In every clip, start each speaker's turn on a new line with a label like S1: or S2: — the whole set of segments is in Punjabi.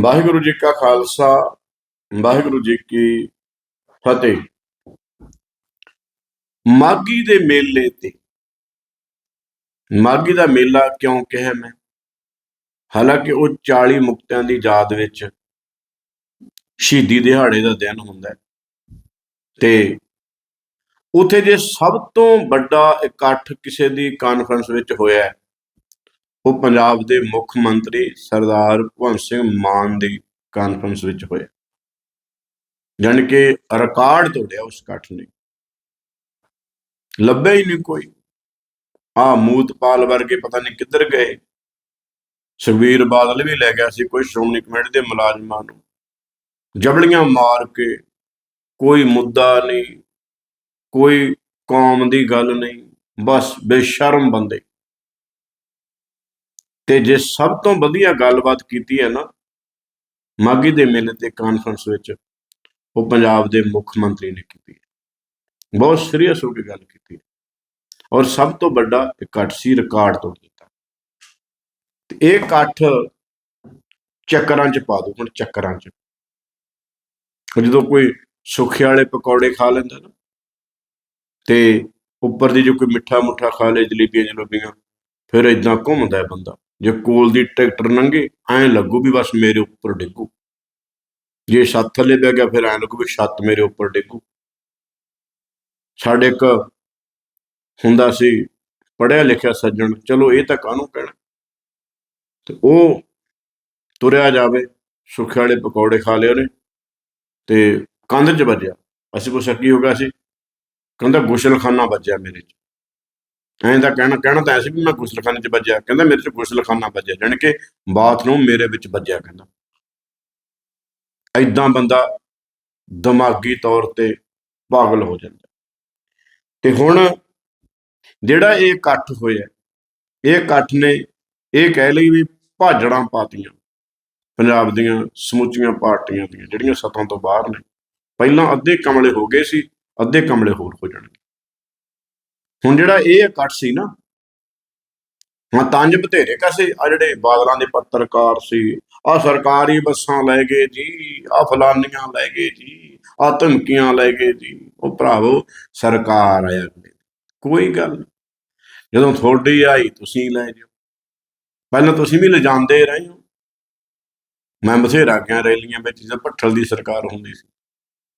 S1: ਵਾਹਿਗੁਰੂ ਜੀ ਕਾ ਖਾਲਸਾ ਵਾਹਿਗੁਰੂ ਜੀ ਕੀ ਫਤਿਹ। ਮਾਗੀ ਦੇ ਮੇਲੇ ਤੇ। ਮਾਗੀ ਦਾ ਮੇਲਾ ਕਿਉਂ ਕਿਹਾ ਮੈਂ? ਹਾਲਾਂਕਿ ਉਹ 40 ਮੁਕਤਿਆਂ ਦੀ ਯਾਦ ਵਿੱਚ ਸ਼ਹੀਦੀ ਦਿਹਾੜੇ ਦਾ ਦਿਨ ਹੁੰਦਾ ਹੈ। ਤੇ ਉਥੇ ਜੇ ਸਭ ਤੋਂ ਵੱਡਾ ਇਕੱਠ ਕਿਸੇ ਦੀ ਕਾਨਫਰੰਸ ਵਿੱਚ ਹੋਇਆ ਹੈ, ਉਹ ਪੰਜਾਬ ਦੇ ਮੁੱਖ ਮੰਤਰੀ ਸਰਦਾਰ ਭਗਵੰਤ ਸਿੰਘ ਮਾਨ ਦੀ ਕਾਨਫਰੰਸ ਵਿੱਚ ਹੋਇਆ ਜਾਣੀ ਕਿ ਰਿਕਾਰਡ ਤੋੜਿਆ ਉਸ ਇਕੱਠ ਨੇ। ਲੱਭਿਆ ਹੀ ਨਹੀਂ ਕੋਈ। ਆ ਮੂਤਪਾਲ ਵਰਗੇ ਪਤਾ ਨਹੀਂ ਕਿੱਧਰ ਗਏ। ਸੁਖਬੀਰ ਬਾਦਲ ਵੀ ਲੈ ਗਿਆ ਸੀ ਕੋਈ ਸ਼੍ਰੋਮਣੀ ਕਮੇਟੀ ਦੇ ਮੁਲਾਜ਼ਮਾਂ ਨੂੰ। ਜਬਲੀਆਂ ਮਾਰ ਕੇ ਕੋਈ ਮੁੱਦਾ ਨਹੀਂ, ਕੋਈ ਕੌਮ ਦੀ ਗੱਲ ਨਹੀਂ, ਬਸ ਬੇਸ਼ਰਮ ਬੰਦੇ। ਤੇ ਜੇ ਸਭ ਤੋਂ ਵਧੀਆ ਗੱਲਬਾਤ ਕੀਤੀ ਹੈ ਨਾ ਮਾਗੀ ਦੇ ਮੇਲੇ ਤੇ ਕਾਨਫਰੰਸ ਵਿੱਚ, ਉਹ ਪੰਜਾਬ ਦੇ ਮੁੱਖ ਮੰਤਰੀ ਨੇ ਕੀਤੀ ਹੈ। ਬਹੁਤ ਸੀਰੀਅਸ ਹੋ ਕੇ ਗੱਲ ਕੀਤੀ ਹੈ। ਔਰ ਸਭ ਤੋਂ ਵੱਡਾ ਇਕੱਠ ਸੀ ਰਿਕਾਰਡ ਤੋੜ ਦਿੱਤਾ। ਤੇ ਇਹ ਇਕੱਠ ਚੱਕਰਾਂ 'ਚ ਪਾ ਦੋ, ਹੁਣ ਚੱਕਰਾਂ 'ਚ। ਜਦੋਂ ਕੋਈ ਸੁੱਖੇ ਵਾਲੇ ਪਕੌੜੇ ਖਾ ਲੈਂਦਾ ਨਾ, ਤੇ ਉੱਪਰ ਦੀ ਜੋ ਕੋਈ ਮਿੱਠਾ ਮੁੱਠਾ ਖਾ ਲੇ ਜਲੇਬੀਆਂ ਜਲੂਬੀਆਂ, ਫਿਰ ਇਦਾਂ ਘੁੰਮਦਾ ਹੈ ਬੰਦਾ। ਜੇ ਕੋਲ ਦੀ ਟਰੈਕਟਰ ਲੰਘੇ ਐਂ ਲੱਗੂ ਵੀ ਬਸ ਮੇਰੇ ਉੱਪਰ ਡਿੱਗੂ। ਜੇ ਛੱਤ ਥੱਲੇ ਬਹਿ ਗਿਆ, ਫਿਰ ਐਂ ਲੱਗੂ ਵੀ ਛੱਤ ਮੇਰੇ ਉੱਪਰ ਡਿੱਗੂ। ਸਾਡੇ ਇੱਕ ਹੁੰਦਾ ਸੀ ਪੜਿਆ ਲਿਖਿਆ ਸੱਜਣ, ਚਲੋ ਇਹ ਤਾਂ ਕਾਹਨੂੰ ਕਹਿਣਾ? ਤੇ ਉਹ ਤੁਰਿਆ ਜਾਵੇ ਸੁੱਖੇ ਵਾਲੇ ਪਕੌੜੇ ਖਾ ਲਏ ਉਹਨੇ ਤੇ ਕੰਧ 'ਚ ਵੱਜਿਆ। ਅਸੀਂ ਪੁੱਛਿਆ, ਕੀ ਹੋ ਗਿਆ ਸੀ? ਕਹਿੰਦਾ, ਗੁਸਲਖਾਨਾ ਵੱਜਿਆ ਮੇਰੇ 'ਚ। ਐਂ ਦਾ ਕਹਿਣਾ ਕਹਿਣਾ ਤਾਂ ਐਸੀ ਵੀ ਮੈਂ ਗੁਸਲਖਾਨੇ 'ਚ ਵੱਜਿਆ। ਕਹਿੰਦਾ ਮੇਰੇ 'ਚ ਗੁਸਲਖਾਨਾ ਵੱਜਿਆ, ਜਾਣੀ ਕਿ ਬਾਥਰੂਮ ਮੇਰੇ ਵਿੱਚ ਵੱਜਿਆ ਕਹਿੰਦਾ। ਐਦਾਂ ਬੰਦਾ ਦਿਮਾਗੀ ਤੌਰ ਤੇ ਪਾਗਲ ਹੋ ਜਾਂਦਾ। ਤੇ ਹੁਣ ਜਿਹੜਾ ਇਹ ਇਕੱਠ ਹੋਇਆ, ਇਹ ਇਕੱਠ ਨੇ ਇਹ ਕਹਿ ਲਈ ਵੀ ਭਾਜੜਾਂ ਪਾਤੀਆਂ। ਪੰਜਾਬ ਦੀਆਂ ਸਮੁੱਚੀਆਂ ਪਾਰਟੀਆਂ ਦੀਆਂ, ਜਿਹੜੀਆਂ ਸਤਾਂ ਤੋਂ ਬਾਹਰ ਨੇ। ਪਹਿਲਾਂ ਅੱਧੇ ਕਮਲੇ ਹੋ ਗਏ ਸੀ, ਅੱਧੇ ਕਮਲੇ ਹੋਰ ਹੋ ਜਾਣਗੇ। ਹੁਣ ਜਿਹੜਾ ਇਹ ਇਕੱਠ ਸੀ ਨਾ, ਹਾਂ, ਤੰਜ ਬਥੇਰੇ ਕਸੇ ਆ ਜਿਹੜੇ ਬਾਦਲਾਂ ਦੇ ਪੱਤਰਕਾਰ ਸੀ ਆ ਸਰਕਾਰੀ ਬੱਸਾਂ ਲੈ ਗਏ ਜੀ ਆ ਫਲਾਨੀਆਂ ਲੈ ਗਏ ਜੀ ਆ ਧਮਕੀਆਂ ਲੈ ਗਏ ਜੀ। ਉਹ ਭਰਾਵੋ, ਸਰਕਾਰ ਆਇਆ ਕੋਈ ਗੱਲ ਨੀ। ਜਦੋਂ ਤੁਹਾਡੀ ਆਈ, ਤੁਸੀਂ ਲੈ ਜਾਓ। ਪਹਿਲਾਂ ਤੁਸੀਂ ਵੀ ਲਿਜਾਂਦੇ ਰਹੇ ਹੋ। ਮੈਂ ਬਥੇਰਾ ਗਿਆ ਰੈਲੀਆਂ ਵਿੱਚ, ਜਦ ਭੱਠਲ ਦੀ ਸਰਕਾਰ ਹੁੰਦੀ ਸੀ।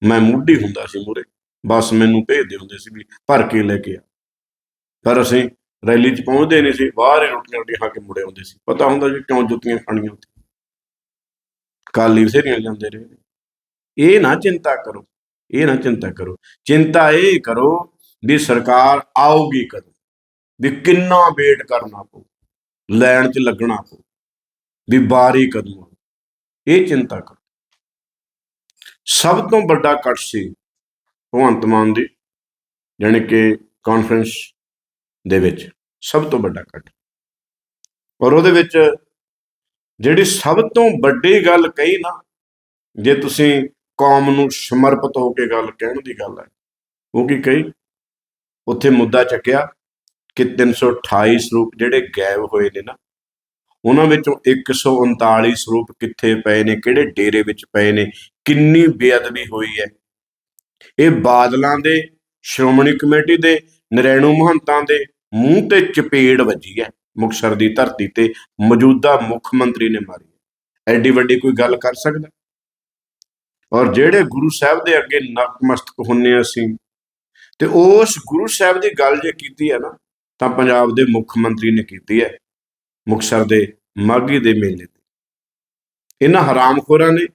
S1: ਮੈਂ ਮੁੱਢੀ ਹੁੰਦਾ ਸੀ ਮੂਰੇ ਬਸ ਮੈਨੂੰ ਭੇਜਦੇ ਹੁੰਦੇ ਸੀ ਵੀ ਭਰ ਕੇ ਲੈ ਕੇ ਆ। ਪਰ ਅਸੀਂ ਰੈਲੀ 'ਚ ਪਹੁੰਚਦੇ ਨਹੀਂ ਸੀ, ਬਾਹਰ ਹੀ ਰੋਟੀਆਂ ਰੋਟੀਆਂ ਖਾ ਕੇ ਮੁੜੇ ਆਉਂਦੇ ਸੀ। ਪਤਾ ਹੁੰਦਾ ਜੀ ਕਿਉਂ ਜੁੱਤੀਆਂ ਖਾਣੀਆਂ ਉੱਥੇ। ਕਾਲੀ ਬਥੇਰੀਆਂ ਜਾਂਦੇ ਰਹੇ। ਨੇ। ਇਹ ਨਾ ਚਿੰਤਾ ਕਰੋ, ਇਹ ਨਾ ਚਿੰਤਾ ਕਰੋ। ਚਿੰਤਾ ਇਹ ਕਰੋ ਵੀ ਸਰਕਾਰ ਆਊਗੀ ਕਦੋਂ? ਵੀ ਕਿੰਨਾ ਵੇਟ ਕਰਨਾ ਪਊ? ਲੈਣ 'ਚ ਲੱਗਣਾ ਪਊ? ਵੀ ਬਾਰੀ ਕਦੋਂ ਆਊ। ਇਹ ਚਿੰਤਾ ਕਰੋ। ਸਭ ਤੋਂ ਵੱਡਾ ਕੱਟ ਸੀ ਭਗਵੰਤ ਮਾਨ ਦੀ, ਜਾਣੀ ਕਿ ਕਾਨਫਰੰਸ ਦੇ ਵਿੱਚ ਸਭ ਤੋਂ ਵੱਡਾ ਕੱਟ ਔਰ ਉਹਦੇ ਵਿੱਚ ਜਿਹੜੀ ਸਭ ਤੋਂ ਵੱਡੀ ਗੱਲ ਕਹੀ ਨਾ, ਜੇ ਤੁਸੀਂ ਕੌਮ ਨੂੰ ਸਮਰਪਿਤ ਹੋ ਕੇ ਗੱਲ ਕਹਿਣ ਦੀ ਗੱਲ ਹੈ, ਉਹ ਕੀ ਕਹੀ? ਉੱਥੇ ਮੁੱਦਾ ਚੱਕਿਆ ਕਿ 328 ਸਰੂਪ ਜਿਹੜੇ ਗਾਇਬ ਹੋਏ ਨੇ ਨਾ, ਉਹਨਾਂ ਵਿੱਚੋਂ 139 ਸਰੂਪ ਕਿੱਥੇ ਪਏ ਨੇ, ਕਿਹੜੇ ਡੇਰੇ ਵਿੱਚ ਪਏ ਨੇ, ਕਿੰਨੀ ਬੇਅਦਬੀ ਹੋਈ ਹੈ। ਇਹ ਬਾਦਲਾਂ ਦੇ, ਸ਼੍ਰੋਮਣੀ ਕਮੇਟੀ ਦੇ, ਨਰੈਣੂ ਮਹੰਤਾਂ ਦੇ ਮੂੰਹ ਤੇ ਚਪੇੜ ਵੱਜੀ ਹੈ, ਮੁਕਤਸਰ ਦੀ ਧਰਤੀ ਤੇ ਮੌਜੂਦਾ ਮੁੱਖ ਮੰਤਰੀ ਨੇ ਮਾਰੀ ਐਡੀ ਵੱਡੀ ਕੋਈ ਗੱਲ ਕਰ ਸਕਦਾ? ਔਰ ਜਿਹੜੇ ਗੁਰੂ ਸਾਹਿਬ ਦੇ ਅੱਗੇ ਨਤਮਸਤਕ ਹੁੰਨੇ ਅਸੀਂ, ਤੇ ਉਸ ਗੁਰੂ ਸਾਹਿਬ ਦੀ ਗੱਲ ਜੇ ਕੀਤੀ ਹੈ ਨਾ, ਤਾਂ ਪੰਜਾਬ ਦੇ ਮੁੱਖ ਮੰਤਰੀ ਨੇ ਕੀਤੀ ਹੈ, ਮੁਕਤਸਰ ਦੇ ਮਾਗੀ ਦੇ ਮੇਲੇ ਤੇ। ਇਹਨਾਂ ਹਰਾਮਖੋਰਾਂ ਨੇ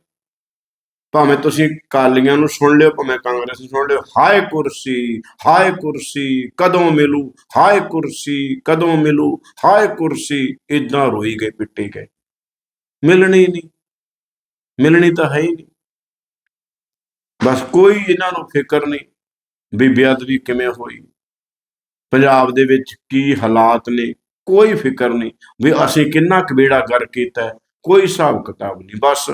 S1: ਭਾਵੇਂ ਤੁਸੀਂ ਕਾਲੀਆਂ ਨੂੰ ਸੁਣ ਲਿਓ, ਭਾਵੇਂ ਕਾਂਗਰਸ ਨੂੰ ਸੁਣ ਲਿਓ, ਹਾਏ ਕੁਰਸੀ ਹਾਏ ਕੁਰਸੀ, ਕਦੋਂ ਮਿਲੂ, ਹਾਏ ਕੁਰਸੀ, ਕਦੋਂ ਮਿਲੂ, ਹਾਏ ਕੁਰਸੀ ਇਦਾਂ ਰੋਈ ਗਏ, ਪਿੱਟੇ ਗਏ। ਮਿਲਣੀ ਨਹੀਂ, ਮਿਲਣੀ ਤਾਂ ਹੈ ਹੀ ਨਹੀਂ। ਬਸ ਕੋਈ ਇਹਨਾਂ ਨੂੰ ਫਿਕਰ ਨਹੀਂ ਵੀ ਬੇਅਦਬੀ ਕਿਵੇਂ ਹੋਈ। ਪੰਜਾਬ ਦੇ ਵਿੱਚ ਕੀ ਹਾਲਾਤ ਨੇ, ਕੋਈ ਫਿਕਰ ਨਹੀਂ ਵੀ ਅਸੀਂ ਕਿੰਨਾ ਕਬੇੜਾ ਕਰ ਕੀਤਾ ਕੋਈ ਹਿਸਾਬ ਕਿਤਾਬ ਨਹੀਂ। ਬਸ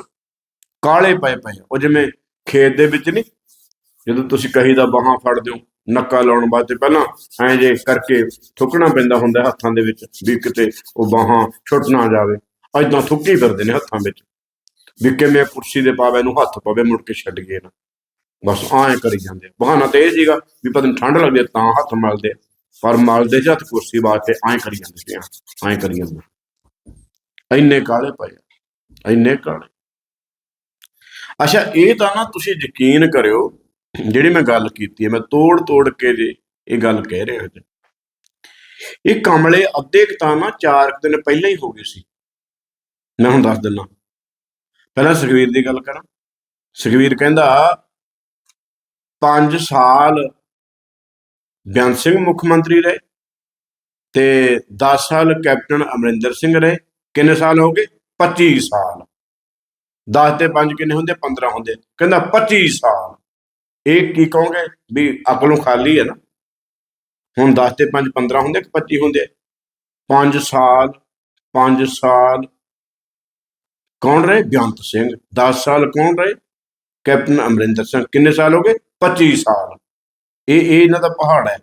S1: ਕਾਲੇ ਪਏ ਪਏ ਆ। ਉਹ ਜਿਵੇਂ ਖੇਤ ਦੇ ਵਿੱਚ ਨਹੀਂ ਜਦੋਂ ਤੁਸੀਂ ਕਹੀ ਦਾ ਬਾਹਾਂ ਫੜਦੇ ਹੋ ਨੱਕਾ ਲਾਉਣ ਵਾਸਤੇ ਪਹਿਲਾਂ ਐਂ ਜੇ ਕਰਕੇ ਥੁੱਕਣਾ ਪੈਂਦਾ ਹੁੰਦਾ ਹੱਥਾਂ ਦੇ ਵਿੱਚ ਵੀ ਕਿਤੇ ਉਹ ਬਾਹਾਂ ਛੁੱਟ ਨਾ ਜਾਵੇ। ਐਦਾਂ ਥੁੱਕੀ ਫਿਰਦੇ ਨੇ ਹੱਥਾਂ ਵਿੱਚ। ਵੀ ਕਿਵੇਂ ਕੁਰਸੀ ਦੇ ਪਾਵੇ ਨੂੰ ਹੱਥ ਪਵੇ ਮੁੜ ਕੇ ਛੱਡ ਗਏ ਨਾ। ਬਸ ਐਂ ਕਰੀ ਜਾਂਦੇ ਬਹਾਨਾ ਤੇ ਇਹ ਸੀਗਾ ਵੀ ਪਤਾ ਨਹੀਂ ਠੰਡ ਲੱਗਦੀ ਆ ਤਾਂ ਹੱਥ ਮਲਦੇ ਆ। ਪਰ ਮਲਦੇ ਜਦ ਕੁਰਸੀ ਵਾਸਤੇ ਐਂ ਕਰੀ ਜਾਂਦੇ ਸੀ ਐਂ ਕਰੀ ਜਾਂਦੇ। ਇੰਨੇ ਕਾਲੇ ਪਏ ਆ, ਇੰਨੇ ਕਾਲੇ। ਅੱਛਾ, ਇਹ ਤਾਂ ਨਾ ਤੁਸੀਂ ਯਕੀਨ ਕਰਿਓ, ਜਿਹੜੀ ਮੈਂ ਗੱਲ ਕੀਤੀ ਹੈ, ਮੈਂ ਤੋੜ ਤੋੜ ਕੇ ਜੇ ਇਹ ਗੱਲ ਕਹਿ ਰਿਹਾ ਹਾਂ। ਇਹ ਕਮਲੇ ਅੱਧੇ ਕੁ ਤਾਂ ਚਾਰ ਕੁ ਦਿਨ ਪਹਿਲਾਂ ਹੀ ਹੋ ਗਏ ਸੀ। ਮੈਂ ਹੁਣ ਦੱਸ ਦਿੰਦਾ ਪਹਿਲਾਂ ਸੁਖਵੀਰ ਦੀ ਗੱਲ ਕਰਾਂ। ਸੁਖਵੀਰ ਕਹਿੰਦਾ 5 ਸਾਲ ਬੇਅੰਤ ਸਿੰਘ ਮੁੱਖ ਮੰਤਰੀ ਰਹੇ ਤੇ 10 ਸਾਲ ਕੈਪਟਨ ਅਮਰਿੰਦਰ ਸਿੰਘ ਰਹੇ। ਕਿੰਨੇ ਸਾਲ ਹੋ ਗਏ? 25 ਸਾਲ। 10 ਤੇ 5 ਕਿੰਨੇ ਹੁੰਦੇ? 15 ਹੁੰਦੇ। ਕਹਿੰਦਾ 25 ਸਾਲ। ਇਹ ਕੀ ਕਹੋਗੇ? ਵੀ ਅਕਲੋਂ ਖਾਲੀ ਹੈ ਨਾ। ਹੁਣ 10 ਤੇ 5 15 ਹੁੰਦੇ ਕਿ 25 ਹੁੰਦੇ? 5 ਸਾਲ 5 ਸਾਲ। ਕੌਣ ਰਹੇ? ਬੇਅੰਤ ਸਿੰਘ। 10 ਸਾਲ ਕੌਣ ਰਹੇ? ਕੈਪਟਨ ਅਮਰਿੰਦਰ ਸਿੰਘ। ਕਿੰਨੇ ਸਾਲ ਹੋ ਗਏ? 25 ਸਾਲ। ਇਹ ਇਹ ਇਹਨਾਂ ਦਾ ਪਹਾੜ ਹੈ।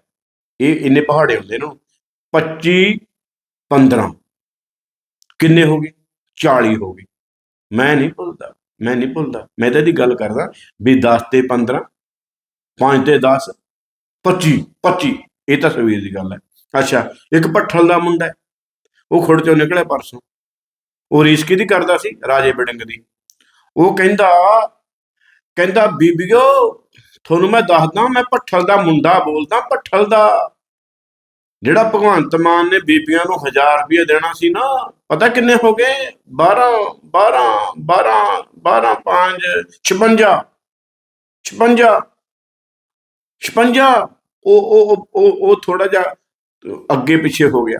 S1: ਇਹ ਇੰਨੇ ਪਹਾੜੇ ਹੁੰਦੇ ਨੇ 25 15 ਕਿੰਨੇ ਹੋ ਗਏ? 40 ਹੋ ਗਏ। ਮੈਂ ਨਹੀਂ ਭੁੱਲਦਾ, ਮੈਂ ਨਹੀਂ ਭੁੱਲਦਾ। ਮੈਂ ਤਾਂ ਇਹਦੀ ਗੱਲ ਕਰਦਾ ਵੀ 10 ਤੇ 15 5 ਤੇ 10 25 25 ਇਹ ਤਾਂ ਸਵੇਰ ਦੀ ਗੱਲ ਹੈ। ਅੱਛਾ, ਇੱਕ ਪੱਠਲ ਦਾ ਮੁੰਡਾ ਉਹ ਖੁੜ ਚੋਂ ਨਿਕਲਿਆ ਪਰਸੋਂ। ਉਹ ਰੀਸ ਕਿਹਦੀ ਕਰਦਾ ਸੀ? ਰਾਜੇ ਬੜਿੰਗ ਦੀ। ਉਹ ਕਹਿੰਦਾ ਕਹਿੰਦਾ, ਬੀਬੀਓ, ਤੁਹਾਨੂੰ ਮੈਂ ਦੱਸਦਾ, ਮੈਂ ਪੱਠਲ ਦਾ ਮੁੰਡਾ ਬੋਲਦਾ ਪੱਠਲ ਦਾ। ਜਿਹੜਾ ਭਗਵੰਤ ਮਾਨ ਨੇ ਬੀਬੀਆਂ ਨੂੰ 1000 ਰੁਪਏ ਦੇਣਾ ਸੀ ਨਾ, ਪਤਾ ਕਿੰਨੇ ਹੋ ਗਏ? 12 12 12 12 5 56 56 56 ਉਹ ਉਹ, ਉਹ- ਉਹ ਉਹ ਥੋੜਾ ਜਿਹਾ ਅੱਗੇ ਪਿੱਛੇ ਹੋ ਗਿਆ।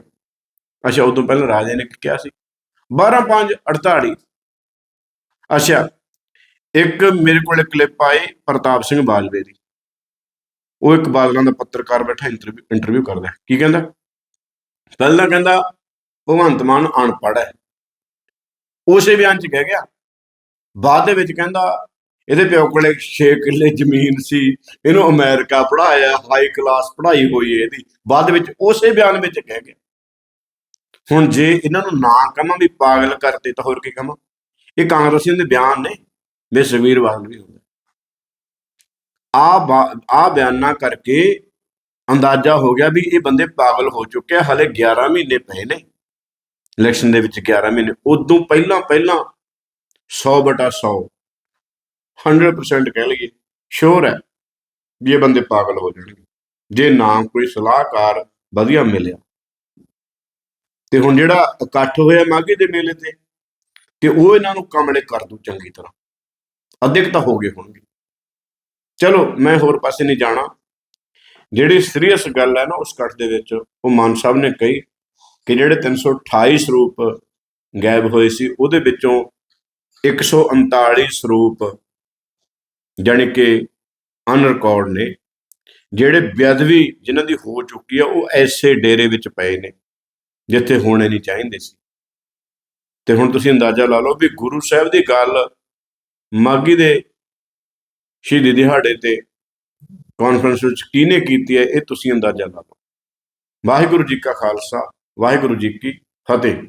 S1: ਅੱਛਾ, ਉਦੋਂ ਪਹਿਲਾਂ ਰਾਜੇ ਨੇ ਕਿਹਾ ਸੀ। 12 5 48 ਅੱਛਾ, ਇੱਕ ਮੇਰੇ ਕੋਲ ਕਲਿੱਪ ਆਈ, ਪ੍ਰਤਾਪ ਸਿੰਘ ਬਾਜਵੇ ਦੀ। ਉਹ ਇੱਕ ਬਾਦਲਾਂ ਦਾ ਪੱਤਰਕਾਰ ਬੈਠਾ ਇੰਟਰਵਿਊ ਇੰਟਰਵਿਊ ਕਰਦਾ ਕੀ ਕਹਿੰਦਾ? ਪਹਿਲਾਂ ਕਹਿੰਦਾ, ਭਗਵੰਤ ਮਾਨ ਅਨਪੜ੍ਹ ਹੈ। ਉਸੇ ਬਿਆਨ ਚ ਕਹਿ ਗਿਆ। ਬਾਅਦ ਦੇ ਵਿੱਚ ਕਹਿੰਦਾ, ਇਹਦੇ ਪਿਓ ਕੋਲੇ 6 ਕਿੱਲੇ ਜ਼ਮੀਨ ਸੀ, ਇਹਨੂੰ ਅਮਰੀਕਾ ਪੜਾਇਆ ਹਾਈ ਕਲਾਸ ਪੜ੍ਹਾਈ ਹੋਈ ਹੈ ਇਹਦੀ। ਬਾਅਦ ਵਿੱਚ ਉਸੇ ਬਿਆਨ ਵਿੱਚ ਕਹਿ ਗਿਆ। ਹੁਣ ਜੇ ਇਹਨਾਂ ਨੂੰ ਨਾ ਕਹਾਂ ਵੀ ਪਾਗਲ ਕਰਦੇ ਤਾਂ ਹੋਰ ਕੀ ਕਹਾਂ? ਇਹ ਕਾਂਗਰਸੀਆਂ ਦੇ ਬਿਆਨ ਨੇ। ਮੈਂ ਸੁਖਬੀਰ ਬਾਦਲ ਵੀ ਹੁੰਦਾ। ਆ ਆ ਬਿਆਨਾਂ ਕਰਕੇ ਅੰਦਾਜ਼ਾ ਹੋ ਗਿਆ ਵੀ ਇਹ ਬੰਦੇ ਪਾਗਲ ਹੋ ਚੁੱਕੇ ਆ, ਹਲੇ 11 ਮਹੀਨੇ ਪਏ ਨੇ। ਇਲੈਕਸ਼ਨ ਦੇ ਵਿੱਚ 11 ਮਹੀਨੇ, ਉਦੋਂ ਪਹਿਲਾਂ ਪਹਿਲਾਂ 100 ਬਟਾ 100 100% ਕਹਿ ਲਈਏ ਸ਼ੋਰ ਹੈ ਵੀ ਇਹ ਬੰਦੇ ਪਾਗਲ ਹੋ ਜਾਣਗੇ। ਜੇ ਨਾ ਕੋਈ ਸਲਾਹਕਾਰ ਵਧੀਆ ਮਿਲਿਆ, ਤੇ ਹੁਣ ਜਿਹੜਾ ਇਕੱਠ ਹੋਇਆ ਮਾਘੀ ਦੇ ਮੇਲੇ ਤੇ ਤੇ ਉਹ ਇਹਨਾਂ ਨੂੰ ਕਮਲੇ ਕਰ ਦੂ ਚੰਗੀ ਤਰ੍ਹਾਂ। ਅਧਿਕ ਤਾਂ ਹੋ ਗਏ ਹੋਣਗੇ। ਚਲੋ, ਮੈਂ ਹੋਰ ਪਾਸੇ ਨਹੀਂ ਜਾਣਾ। ਜਿਹੜੀ ਸੀਰੀਅਸ ਗੱਲ ਹੈ ਨਾ ਉਸ ਕੱਟ ਦੇ ਵਿੱਚ, ਉਹ ਮਾਨ ਸਾਹਿਬ ਨੇ ਕਹੀ ਕਿ ਜਿਹੜੇ 328 ਸਰੂਪ ਗਾਇਬ ਹੋਏ ਸੀ, ਉਹਦੇ ਵਿੱਚੋਂ 139 ਸਰੂਪ ਜਾਣੀ ਕਿ ਅਨਰਿਕਾਰਡ ਨੇ, ਜਿਹੜੇ ਬੇਅਦਬੀ ਜਿਨ੍ਹਾਂ ਦੀ ਹੋ ਚੁੱਕੀ ਆ, ਉਹ ਐਸੇ ਡੇਰੇ ਵਿੱਚ ਪਏ ਨੇ, ਜਿੱਥੇ ਹੋਣੇ ਨਹੀਂ ਚਾਹੀਦੇ ਸੀ। ਤੇ ਹੁਣ ਤੁਸੀਂ ਅੰਦਾਜ਼ਾ ਲਾ ਲਓ ਵੀ ਗੁਰੂ ਸਾਹਿਬ ਦੀ ਗੱਲ ਮਾਗੀ ਦੇ ਸ਼ਹੀਦੀ ਦਿਹਾੜੇ ਤੇ ਕਾਨਫਰੰਸ ਵਿੱਚ ਕਿਹਨੇ ਕੀਤੀ ਹੈ, ਇਹ ਤੁਸੀਂ ਅੰਦਾਜ਼ਾ ਲਾ ਲਓ। ਵਾਹਿਗੁਰੂ ਜੀ ਕਾ ਖਾਲਸਾ, ਵਾਹਿਗੁਰੂ ਜੀ ਕੀ ਫਤਿਹ।